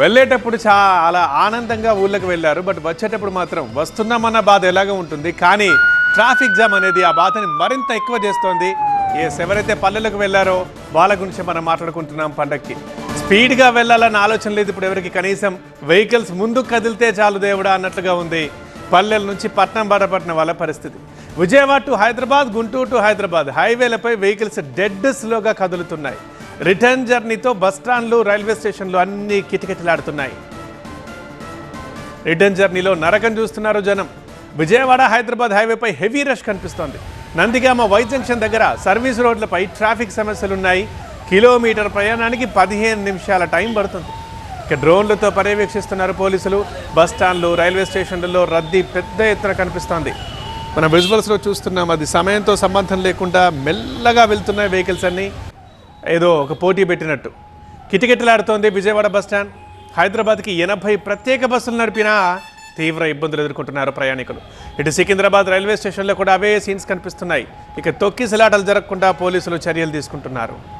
వెళ్ళేటప్పుడు చాలా ఆనందంగా ఊళ్ళకి వెళ్ళారు బట్ వచ్చేటప్పుడు మాత్రం వస్తున్నామన్న బాధ ఎలాగో ఉంటుంది. కానీ ట్రాఫిక్ జామ్ అనేది ఆ బాధని మరింత ఎక్కువ చేస్తోంది. ఎస్ ఎవరైతే పల్లెలకు వెళ్ళారో వాళ్ళ గురించి మనం మాట్లాడుకుంటున్నాం పండక్కి. స్పీడ్గా వెళ్ళాలన్న ఆలోచన లేదు ఇప్పుడు ఎవరికి. కనీసం వెహికల్స్ ముందుకు కదిలితే చాలు దేవుడా అన్నట్లుగా ఉంది. పల్లెల నుంచి పట్నం బాధపడిన వాళ్ళ పరిస్థితి. Vijayawada to Hyderabad Guntur to Hyderabad. హైవేలపై vehicles dead స్లోగా కదులుతున్నాయి. రిటర్న్ జర్నీతో బస్ స్టాండ్లు రైల్వే స్టేషన్లు అన్నీ కిటకిటలాడుతున్నాయి. రిటర్న్ జర్నీలో నరకం చూస్తున్నారు జనం. విజయవాడ హైదరాబాద్ హైవేపై హెవీ రష్ కనిపిస్తోంది. నందిగామ వై జంక్షన్ దగ్గర సర్వీస్ రోడ్లపై ట్రాఫిక్ సమస్యలున్నాయి. కిలోమీటర్ ప్రయాణానికి పదిహేను నిమిషాల టైం పడుతుంది. ఇక డ్రోన్లతో పర్యవేక్షిస్తున్నారు పోలీసులు. బస్ స్టాండ్లు రైల్వే స్టేషన్లలో రద్దీ పెద్ద ఎత్తున కనిపిస్తోంది. మన విజువల్స్లో చూస్తున్నాం అది సమయంతో సంబంధం లేకుండా మెల్లగా వెళ్తున్నాయి వెహికల్స్ అన్నీ. ఏదో ఒక పోటీ పెట్టినట్టు. కిటకిటలాడుతోంది విజయవాడ బస్ స్టాండ్. హైదరాబాద్కి ఎనభై ప్రత్యేక బస్సులు నడిపినా తీవ్ర ఇబ్బందులు ఎదుర్కొంటున్నారు ప్రయాణికులు. ఇటు సికింద్రాబాద్ రైల్వే స్టేషన్లో కూడా అవే సీన్స్ కనిపిస్తున్నాయి. ఇక తొక్కిసలాటలు జరగకుండా పోలీసులు చర్యలు తీసుకుంటున్నారు.